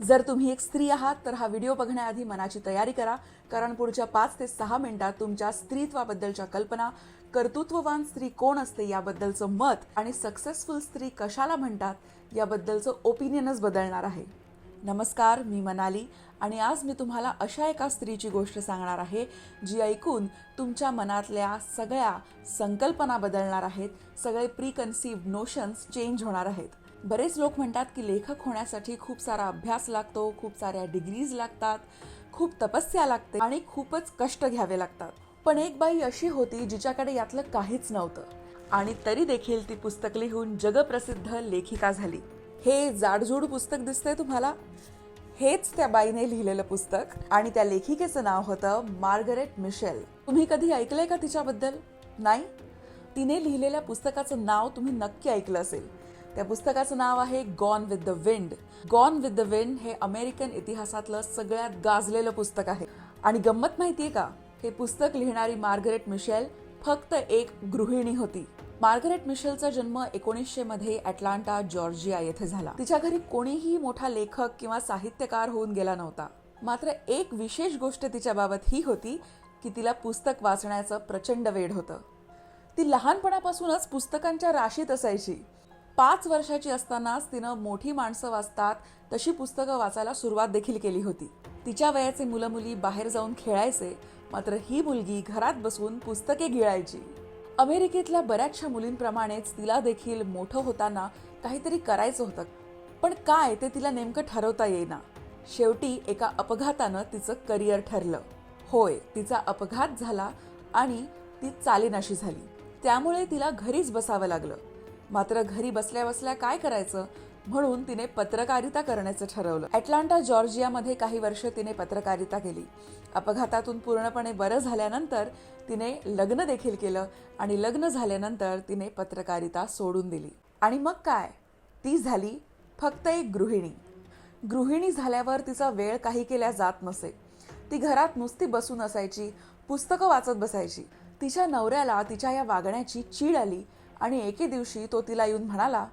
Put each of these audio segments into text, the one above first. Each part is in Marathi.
जर तुम्ही एक स्त्री आहात तर हा व्हिडिओ बघण्याआधी मनाची तयारी करा. कारण पुढच्या पाच ते सहा मिनिटात तुमच्या स्त्रीत्वाबद्दलच्या कल्पना कर्तृत्ववान स्त्री कोण असते याबद्दलचं मत आणि सक्सेसफुल स्त्री कशाला म्हणतात याबद्दलचं ओपिनियनच बदलणार आहे. नमस्कार मी मनाली आणि आज मी तुम्हाला अशा एका स्त्रीची गोष्ट सांगणार आहे जी ऐकून तुमच्या मनातल्या सगळ्या संकल्पना बदलणार आहेत सगळे प्री कन्सिव्ह नोशन्स चेंज होणार आहेत. बरेच लोक म्हणतात की लेखक होण्यासाठी खूप सारा अभ्यास लागतो खूप साऱ्या डिग्रीज लागतात खूप तपस्या लागते आणि खूपच कष्ट घ्यावे लागतात. पण एक बाई अशी होती जिच्याकडे यातलं काहीच नव्हतं आणि तरी देखील ती पुस्तक लिहून जगप्रसिद्ध लेखिका झाली. हे जाडजूड पुस्तक दिसतंय तुम्हाला? हेच त्या बाईने लिहिलेलं पुस्तक आणि त्या लेखिकेचं नाव होतं मार्गरेट मिशेल. तुम्ही कधी ऐकलंय का तिच्याबद्दल? नाही? तिने लिहिलेल्या पुस्तकाचं नाव तुम्ही नक्की ऐकलं असेल. त्या पुस्तकाचं नाव आहे Gone with the Wind. Gone with the Wind हे अमेरिकन इतिहासातलं सगळ्यात गाजलेलं पुस्तक आहे. आणि गंमत माहितीये का? हे पुस्तक लिहिणारी मार्गरेट मिशेल फक्त एक गृहिणी होती. मार्गरेट मिशेलचा जन्म एकोणीसशे मध्ये अटलांटा जॉर्जिया येथे झाला. तिच्या घरी कोणीही मोठा लेखक किंवा साहित्यकार होऊन गेला नव्हता. मात्र एक विशेष गोष्ट तिच्याबाबत ही होती की तिला पुस्तक वाचण्याचं प्रचंड वेड होतं. ती लहानपणापासूनच पुस्तकांच्या राशीत असायची. पाच वर्षाची असतानाच तिनं मोठी माणसं वाचतात तशी पुस्तकं वाचायला सुरुवात देखील केली होती. तिच्या वयाचे मुलं मुली बाहेर जाऊन खेळायचे मात्र ही मुलगी घरात बसून पुस्तके गिळायची. अमेरिकेतल्या बऱ्याचशा मुलींप्रमाणेच तिला देखील मोठं होताना काहीतरी करायचं होतं पण काय ते तिला नेमकं ठरवता येईना. शेवटी एका अपघातानं तिचं करिअर ठरलं. होय तिचा अपघात झाला आणि ती चालेनाशी झाली. त्यामुळे तिला घरीच बसावं लागलं. मात्र घरी बसल्या बसल्या काय करायचं? म्हणून तिने पत्रकारिता करण्याचं ठरवलं. अटलांटा जॉर्जियामध्ये काही वर्ष तिने पत्रकारिता केली. अपघातातून पूर्णपणे बरं झाल्यानंतर तिने लग्न देखील केलं आणि लग्न झाल्यानंतर तिने पत्रकारिता सोडून दिली. आणि मग काय? ती झाली फक्त एक गृहिणी. गृहिणी झाल्यावर तिचा वेळ काही केल्या जात नसे. ती घरात नुसती बसून असायची पुस्तकं वाचत बसायची. तिच्या नवऱ्याला तिच्या या वागण्याची चीड आली आणि एके दिवशी तो तिला येऊन म्हणाला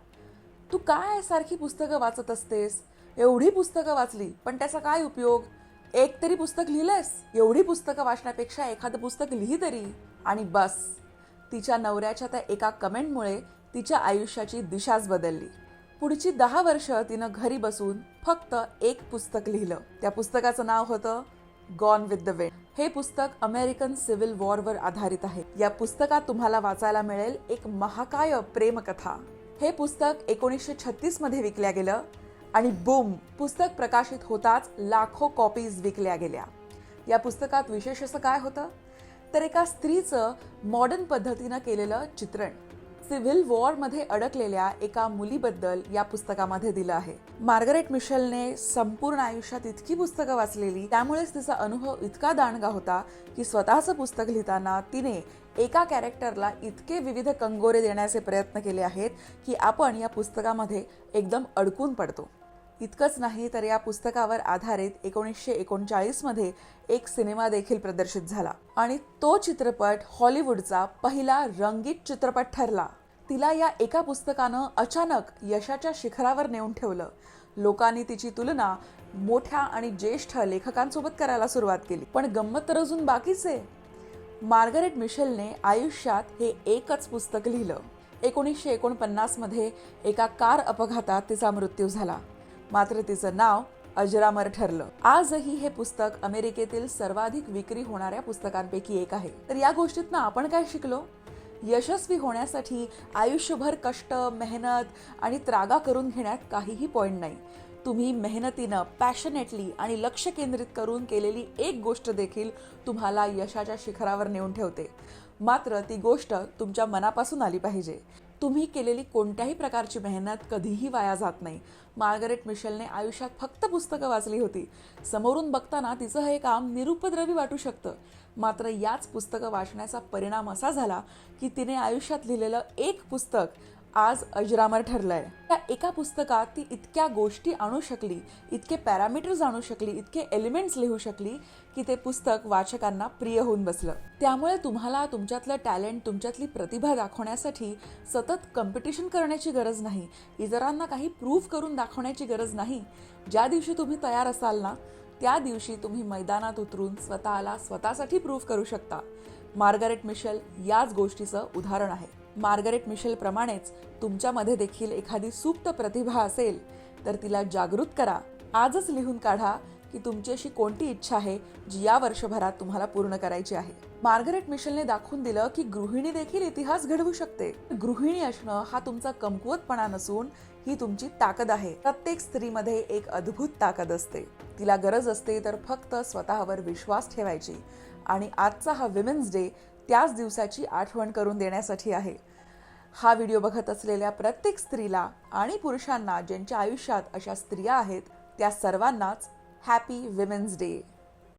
तू काय सारखी पुस्तकं वाचत असतेस? एवढी पुस्तकं वाचली पण त्याचा काय उपयोग? एक तरी पुस्तक लिहिलंयस? एवढी पुस्तकं वाचण्यापेक्षा एखादं पुस्तक लिही तरी. आणि बस तिच्या नवऱ्याच्या त्या एका कमेंटमुळे तिच्या आयुष्याची दिशाच बदलली. पुढची दहा वर्ष तिनं घरी बसून फक्त एक पुस्तक लिहिलं. त्या पुस्तकाचं नाव होतं गॉन विथ द वेंड. हे पुस्तक अमेरिकन सिव्हिल वॉरवर आधारित आहे. या पुस्तकात तुम्हाला वाचायला मिळेल एक महाकाय प्रेमकथा. हे पुस्तक एकोणीसशे छत्तीसमध्ये विकल्या गेलं आणि बूम पुस्तक प्रकाशित होताच लाखो कॉपीज विकल्या गेल्या. या पुस्तकात विशेष असं काय होतं? तर एका स्त्रीचं मॉडर्न पद्धतीनं केलेलं चित्रण. सिव्हिल वॉरमध्ये अडकलेल्या एका मुलीबद्दल या पुस्तकामध्ये दिलं आहे. मार्गरेट मिशेलने संपूर्ण आयुष्यात इतकी पुस्तकं वाचलेली त्यामुळेच तिचा अनुभव इतका दांडगा होता की स्वतःचं पुस्तक लिहिताना तिने एका कॅरेक्टरला इतके विविध कंगोरे देण्याचे प्रयत्न केले आहेत की आपण या पुस्तकामध्ये एकदम अडकून पडतो. इतकंच नाही तर या पुस्तकावर आधारित एकोणीसशे एकोणचाळीसमध्ये एक सिनेमा देखील प्रदर्शित झाला. आणि तो चित्रपट हॉलिवूडचा पहिला रंगीत चित्रपट ठरला. तिला या एका पुस्तकानं अचानक यशाच्या शिखरावर नेऊन ठेवलं. लोकांनी तिची तुलना मोठ्या आणि ज्येष्ठ लेखकांसोबत करायला सुरुवात केली. पण गंमत तर अजून बाकीच आहे. मार्गरेट मिशेलने आयुष्यात हे एकच पुस्तक लिहिलं. एकोणीसशे एकोणपन्नासमध्ये एका कार अपघातात तिचा मृत्यू झाला. मात्र तिचं नाव अजरामर ठरलं. आजही हे पुस्तक अमेरिकेतील सर्वाधिक विक्री होणाऱ्या पुस्तकांपैकी एक आहे. तर या गोष्टीतनं आपण काय शिकलो? यशस्वी होण्यासाठी आयुष्यभर कष्ट मेहनत आणि त्रागा करून घेण्यात काहीही पॉईंट नाही. तुम्ही मेहनतीनं पॅशनेटली आणि लक्ष केंद्रित करून केलेली एक गोष्ट देखील तुम्हाला यशाच्या शिखरावर नेऊन ठेवते. मात्र ती गोष्ट तुमच्या मनापासून आली पाहिजे. तुम्ही केलेली कोणत्याही प्रकारची मेहनत कधीही वाया जात नाही. मार्गरेट मिशेलने आयुष्यात फक्त पुस्तकं वाचली होती. समोरून बघताना तिचं हे काम निरुपद्रवी वाटू शकतं. मात्र याच पुस्तकं वाचण्याचा परिणाम असा झाला की तिने आयुष्यात लिहिलेलं एक पुस्तक आज अजरामर ठरलंय. त्या एका पुस्तकात ती इतक्या गोष्टी आणू शकली इतके पॅरामीटर्स आणू शकली इतके एलिमेंट्स लिहू शकली की ते पुस्तक वाचकांना प्रिय होऊन बसलं. त्यामुळे तुम्हाला तुमच्यातलं टॅलेंट तुमच्यातली प्रतिभा दाखवण्यासाठी सतत कॉम्पिटिशन करण्याची गरज नाही. इतरांना काही प्रूव्ह करून दाखवण्याची गरज नाही. ज्या दिवशी तुम्ही तयार असाल ना त्या दिवशी तुम्ही मैदानात उतरून स्वतःला स्वतःसाठी प्रूव्ह करू शकता. मार्गारेट मिशेल याच गोष्टीचं उदाहरण आहे. मार्गरेट मिशेलप्रमाणेच तुमच्यामध्ये देखील एखादी सुप्त प्रतिभा असेल तर तिला जागृत करा. आजच लिहून काढा की तुमची अशी कोणती इच्छा आहे जी या वर्षभरात तुम्हाला पूर्ण करायची आहे. मार्गरेट मिशेलने दाखवून दिलं की गृहिणी देखील इतिहास घडवू शकते. गृहिणी असणं हा तुमचा कमकुवतपणा नसून ही तुमची ताकद आहे. प्रत्येक स्त्रीमध्ये एक अद्भुत ताकद असते. तिला गरज असते तर फक्त स्वतःवर विश्वास ठेवायची. आणि आजचा हा विमेन्स डे त्याच दिवसाची आठवण करून देण्यासाठी आहे. हा व्हिडिओ बघत असलेल्या प्रत्येक स्त्रीला आणि पुरुषांना ज्यांच्या आयुष्यात अशा स्त्रिया आहेत त्या सर्वांनाच हॅपी विमेन्स डे